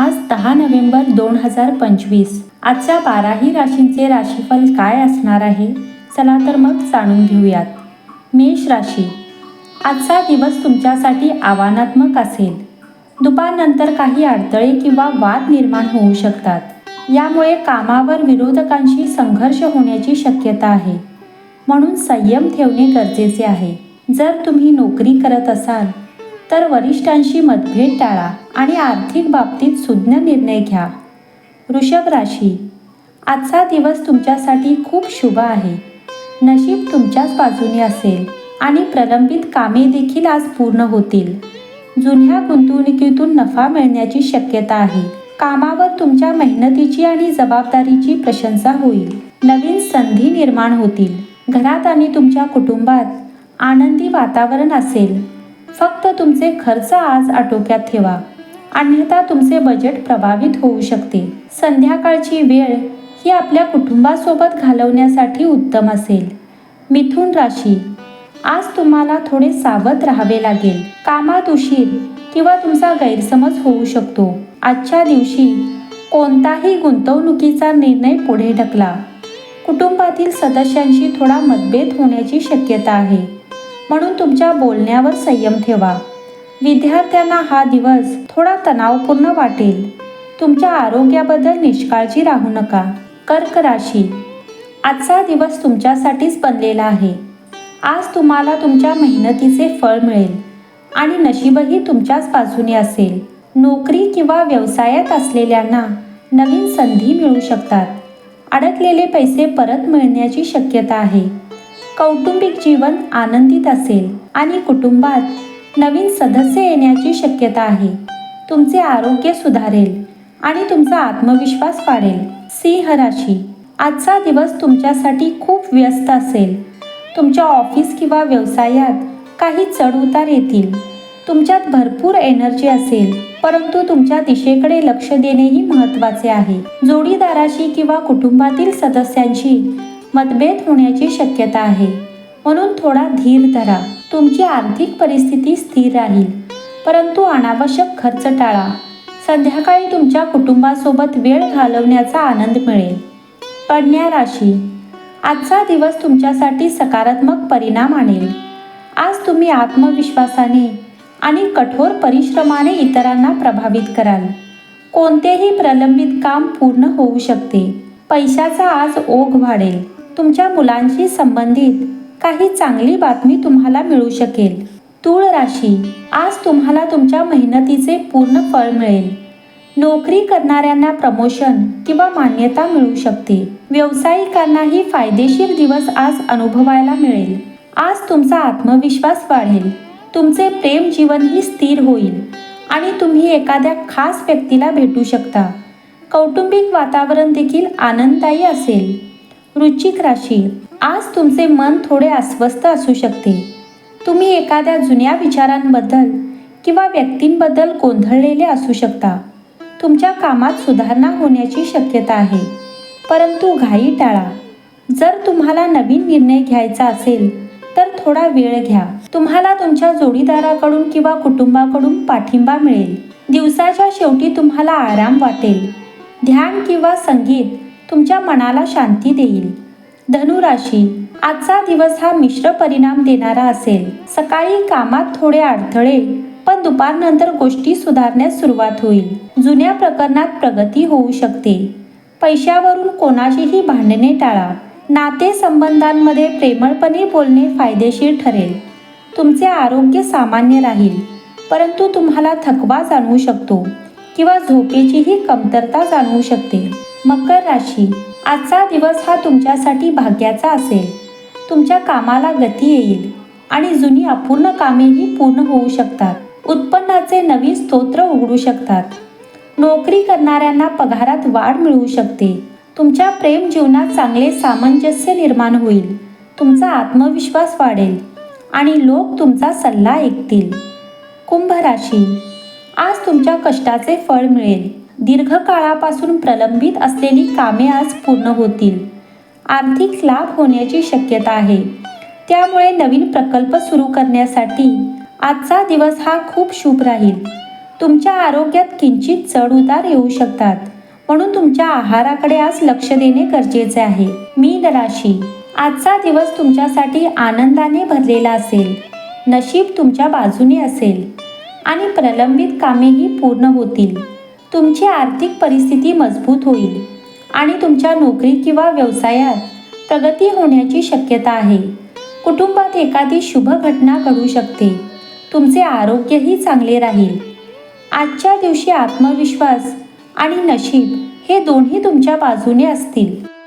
आज दहा नोव्हेंबर दोन हजार पंचवीस. आजच्या बाराही राशींचे राशीफल काय असणार आहे? चला तर मग जाणून घेऊयात. मेष राशी. आजचा दिवस तुमच्यासाठी आव्हानात्मक असेल. दुपारनंतर काही अडथळे किंवा वाद निर्माण होऊ शकतात. यामुळे कामावर विरोधकांशी संघर्ष होण्याची शक्यता आहे. म्हणून संयम ठेवणे गरजेचे आहे. जर तुम्ही नोकरी करत असाल तर वरिष्ठांशी मतभेद टाळा आणि आर्थिक बाबतीत सुज्ञ निर्णय घ्या. वृषभ राशी. आजचा दिवस तुमच्यासाठी खूप शुभ आहे. नशीब तुमच्याच बाजूने असेल आणि प्रलंबित कामे देखील आज पूर्ण होतील. जुन्या गुंतवणुकीतून नफा मिळण्याची शक्यता आहे. कामावर तुमच्या मेहनतीची आणि जबाबदारीची प्रशंसा होईल. नवीन संधी निर्माण होतील. घरात आणि तुमच्या कुटुंबात आनंदी वातावरण असेल. फक्त तुमचे खर्च आज आटोक्यात ठेवा. अन्यथा तुमचे बजेट प्रभावित होऊ शकते. संध्याकाळची वेळ ही आपल्या कुटुंबासोबत घालवण्यासाठी उत्तम असेल. मिथुन राशी. आज तुम्हाला थोडे सावध राहावे लागेल. कामात उशीर किंवा तुमचा गैरसमज होऊ शकतो. आजच्या दिवशी कोणताही गुंतवणुकीचा निर्णय पुढे ढकला. कुटुंबातील सदस्यांशी थोडा मतभेद होण्याची शक्यता आहे. म्हणून तुमच्या बोलण्यावर संयम ठेवा. विद्यार्थ्यांना हा दिवस थोडा तणावपूर्ण वाटेल. तुमच्या आरोग्याबद्दल निष्काळजी राहू नका. कर्क राशी. आजचा दिवस तुमच्यासाठीच बनलेला आहे. आज तुम्हाला तुमच्या मेहनतीचे फळ मिळेल आणि नशीबही तुमच्याच बाजूने असेल. नोकरी किंवा व्यवसायात असलेल्यांना नवीन संधी मिळू शकतात. अडकलेले पैसे परत मिळण्याची शक्यता आहे. कौटुंबिक जीवन आनंदित असेल आणि कुटुंबात नवीन सदस्य येण्याची शक्यता आहे. तुमचे आरोग्य सुधारेल आणि तुमचा आत्मविश्वास वाढेल. सिंह राशी. आजचा दिवस तुमच्यासाठी खूप व्यस्त असेल. तुमच्या ऑफिस किंवा व्यवसायात काही चढउतार येतील. तुमच्यात भरपूर एनर्जी असेल परंतु तुमच्या दिशेकडे लक्ष देणेही महत्त्वाचे आहे. जोडीदाराशी किंवा कुटुंबातील सदस्यांशी मतभेद होण्याची शक्यता आहे. म्हणून थोडा धीर धरा. तुमची आर्थिक परिस्थिती स्थिर राहील. परंतु अनावश्यक खर्च टाळा. संध्याकाळी तुमच्या कुटुंबासोबत वेळ घालवण्याचा आनंद मिळेल. कन्या राशी. आजचा दिवस तुमच्यासाठी सकारात्मक परिणाम आणेल. आज तुम्ही आत्मविश्वासाने आणि कठोर परिश्रमाने इतरांना प्रभावित कराल. कोणतेही प्रलंबित काम पूर्ण होऊ शकते. पैशाचा आज ओघ वाढेल. तुमच्या मुलांशी संबंधित काही चांगली बातमी तुम्हाला मिळू शकेल. तूळ राशी. आज तुम्हाला तुमच्या मेहनतीचे पूर्ण फळ मिळेल. नोकरी करणाऱ्यांना प्रमोशन किंवा मान्यता मिळू शकते. व्यावसायिकांनाही फायदेशीर दिवस आज अनुभवायला मिळेल. आज तुमचा आत्मविश्वास वाढेल. तुमचे प्रेम जीवनही स्थिर होईल. आणि तुम्ही एखाद्या खास व्यक्तीला भेटू शकता. कौटुंबिक वातावरण देखील आनंददायी असेल. वृश्चिक राशी आज तुमचे मन थोडे अस्वस्थ असू शकते. तुम्ही एखाद्या जुन्या विचारांबद्दल किंवा व्यक्तींबद्दल गोंधळलेले असू शकता. तुमच्या कामात सुधारणा होण्याची शक्यता आहे. परंतु घाई टाळा. जर तुम्हाला नवीन निर्णय घ्यायचा असेल तर थोडा वेळ घ्या. तुम्हाला तुमच्या जोडीदाराकडून किंवा कुटुंबाकडून पाठिंबा मिळेल. दिवसाच्या शेवटी तुम्हाला आराम वाटेल. ध्यान किंवा संगीत तुमच्या मनाला शांती देईल. धनुराशी आजचा दिवस हा मिश्र परिणाम देणारा असेल. सकाळी कामात थोडे अडथळे पण दुपारनंतर गोष्टी सुधारण्यास सुरुवात होईल. जुन्या प्रकरणात प्रगती होऊ शकते. पैशावरून कोणाशीही भांडणे टाळा. नातेसंबंधांमध्ये प्रेमळपणे बोलणे फायदेशीर ठरेल. तुमचे आरोग्य सामान्य राहील परंतु तुम्हाला थकवा जाणवू शकतो किंवा झोपेचीही कमतरता जाणवू शकते. मकर राशी. आजचा दिवस हा तुमच्यासाठी भाग्याचा असेल. तुमच्या कामाला गती येईल आणि जुनी अपूर्ण कामेही पूर्ण होऊ शकतात. उत्पन्नाचे नवीन स्तोत्र उघडू शकतात. नोकरी करणाऱ्यांना पगारात वाढ मिळू शकते. तुमच्या प्रेम जीवनात चांगले सामंजस्य निर्माण होईल. तुमचा आत्मविश्वास वाढेल आणि लोक तुमचा सल्ला ऐकतील. कुंभ राशी. आज तुमच्या कष्टाचे फळ मिळेल. दीर्घकाळापासून प्रलंबित असलेली कामे आज पूर्ण होतील. आर्थिक लाभ होण्याची शक्यता आहे. त्यामुळे नवीन प्रकल्प सुरू करण्यासाठी आजचा दिवस हा खूप शुभ राहील. तुमच्या आरोग्यात किंचित चढ उतार येऊ शकतात. म्हणून तुमच्या आहाराकडे आज लक्ष देणे गरजेचे आहे. मीन राशी. आजचा दिवस तुमच्यासाठी आनंदाने भरलेला असेल. नशीब तुमच्या बाजूने असेल. आणि प्रलंबित कामेही पूर्ण होतील. तुमची आर्थिक परिस्थिती मजबूत होईल आणि तुमच्या नोकरी किंवा व्यवसायात प्रगती होण्याची शक्यता आहे. कुटुंबात एखादी शुभ घटना घडू शकते. तुमचे आरोग्यही चांगले राहील. आजच्या दिवशी आत्मविश्वास आणि नशीब हे दोन्ही तुमच्या बाजूने असतील.